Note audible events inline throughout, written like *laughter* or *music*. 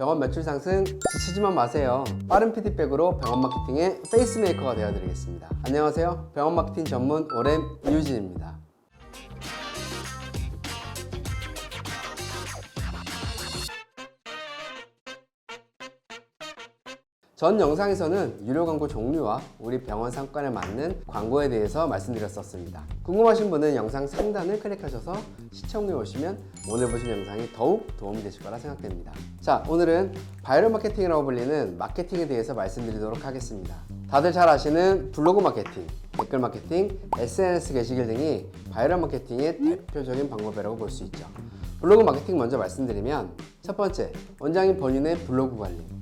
병원 매출 상승 지치지만 마세요. 빠른 피드백으로 병원 마케팅의 페이스메이커가 되어드리겠습니다. 안녕하세요. 병원 마케팅 전문 오렘 이유진입니다. 전 영상에서는 유료 광고 종류와 우리 병원 상권에 맞는 광고에 대해서 말씀드렸었습니다. 궁금하신 분은 영상 상단을 클릭하셔서 시청해 오시면 오늘 보신 영상이 더욱 도움이 되실 거라 생각됩니다. 자, 오늘은 바이럴 마케팅이라고 불리는 마케팅에 대해서 말씀드리도록 하겠습니다. 다들 잘 아시는 블로그 마케팅, 댓글 마케팅, SNS 게시글 등이 바이럴 마케팅의 대표적인 방법이라고 볼 수 있죠. 블로그 마케팅 먼저 말씀드리면 첫 번째, 원장님 본인의 블로그 관리.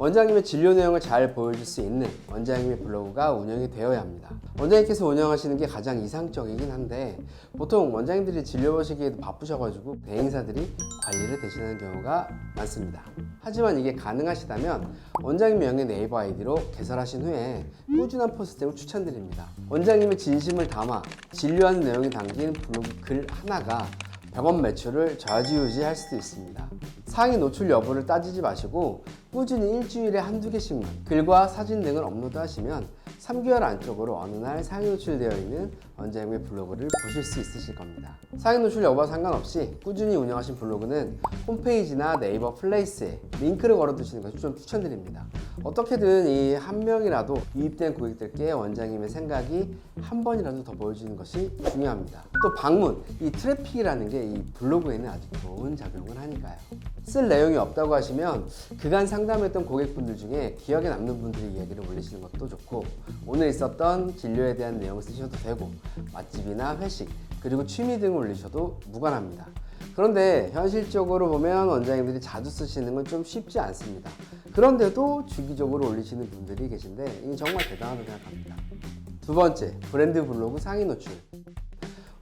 원장님의 진료 내용을 잘 보여줄 수 있는 원장님의 블로그가 운영이 되어야 합니다. 원장님께서 운영하시는 게 가장 이상적이긴 한데 보통 원장님들이 진료 보시기에도 바쁘셔가지고 대행사들이 관리를 대신하는 경우가 많습니다. 하지만 이게 가능하시다면 원장님 명의 네이버 아이디로 개설하신 후에 꾸준한 포스팅을 추천드립니다. 원장님의 진심을 담아 진료하는 내용이 담긴 블로그 글 하나가 병원 매출을 좌지우지할 수도 있습니다. 상위 노출 여부를 따지지 마시고 꾸준히 일주일에 한두 개씩만 글과 사진 등을 업로드하시면 3개월 안쪽으로 어느 날 상위 노출되어 있는 원장님의 블로그를 보실 수 있으실 겁니다. 상위 노출 여부와 상관없이 꾸준히 운영하신 블로그는 홈페이지나 네이버 플레이스에 링크를 걸어두시는 것을 좀 추천드립니다. 어떻게든 이 한 명이라도 유입된 고객들께 원장님의 생각이 한 번이라도 더 보여주는 것이 중요합니다. 또 방문, 이 트래픽이라는 게 이 블로그에는 아주 좋은 작용을 하니까요. 쓸 내용이 없다고 하시면 그간 상담했던 고객분들 중에 기억에 남는 분들의 이야기를 올리시는 것도 좋고 오늘 있었던 진료에 대한 내용을 쓰셔도 되고 맛집이나 회식 그리고 취미 등을 올리셔도 무관합니다. 그런데 현실적으로 보면 원장님들이 자주 쓰시는 건 좀 쉽지 않습니다. 그런데도 주기적으로 올리시는 분들이 계신데 이게 정말 대단하다고 생각합니다. 두 번째, 브랜드 블로그 상위 노출.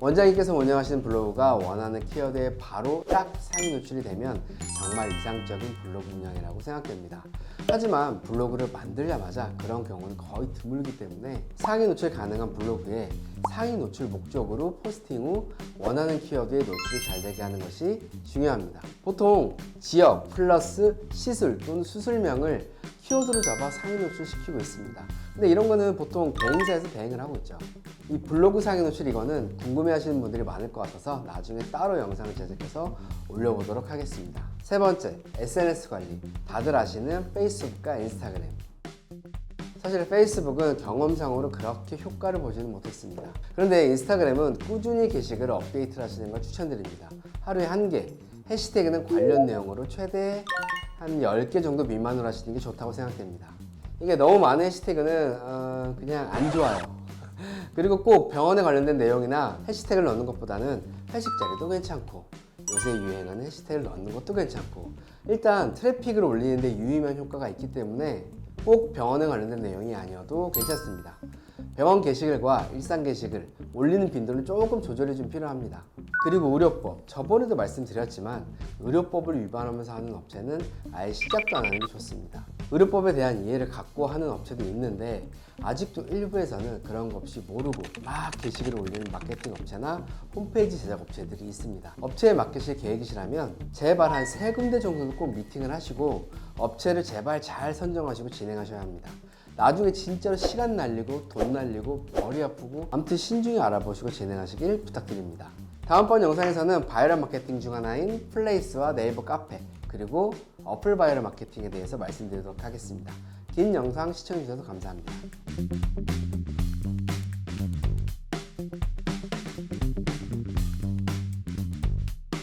원장님께서 운영하시는 블로그가 원하는 키워드에 바로 딱 상위 노출이 되면 정말 이상적인 블로그 운영이라고 생각됩니다. 하지만 블로그를 만들자마자 그런 경우는 거의 드물기 때문에 상위 노출 가능한 블로그에 상위 노출 목적으로 포스팅 후 원하는 키워드에 노출이 잘 되게 하는 것이 중요합니다. 보통 지역 플러스 시술 또는 수술명을 키워드로 잡아 상위 노출 시키고 있습니다. 근데 이런 거는 보통 대행사에서 대행을 하고 있죠. 이 블로그 상위 노출 이거는 궁금해 하시는 분들이 많을 것 같아서 나중에 따로 영상을 제작해서 올려보도록 하겠습니다. 세 번째, SNS 관리. 다들 아시는 페이스북과 인스타그램. 사실 페이스북은 경험상으로 그렇게 효과를 보지는 못했습니다. 그런데 인스타그램은 꾸준히 게시글을 업데이트를 하시는 걸 추천드립니다. 하루에 한 개, 해시태그는 관련 내용으로 최대 한 10개 정도 미만으로 하시는 게 좋다고 생각됩니다. 이게 너무 많은 해시태그는 어, 그냥 안 좋아요. *laughs* 그리고 꼭 병원에 관련된 내용이나 해시태그를 넣는 것보다는 회식 자리도 괜찮고 요새 유행하는 해시태그를 넣는 것도 괜찮고 일단 트래픽을 올리는데 유의미한 효과가 있기 때문에 꼭 병원에 관련된 내용이 아니어도 괜찮습니다. 병원 게시글과 일상 게시글 올리는 빈도는 조금 조절이 좀 필요합니다. 그리고 의료법 저번에도 말씀드렸지만 의료법을 위반하면서 하는 업체는 아예 시작도 안 하는 게 좋습니다. 의료법에 대한 이해를 갖고 하는 업체도 있는데 아직도 일부에서는 그런 거 없이 모르고 막 게시글을 올리는 마케팅 업체나 홈페이지 제작 업체들이 있습니다. 업체에 맡기실 계획이시라면 제발 한 세 군데 정도는 꼭 미팅을 하시고 업체를 제발 잘 선정하시고 진행하셔야 합니다. 나중에 진짜로 시간 날리고 돈 날리고 머리 아프고 아무튼 신중히 알아보시고 진행하시길 부탁드립니다. 다음번 영상에서는 바이럴 마케팅 중 하나인 플레이스와 네이버 카페 그리고 어플 바이럴 마케팅에 대해서 말씀드리도록 하겠습니다. 긴 영상 시청해주셔서 감사합니다.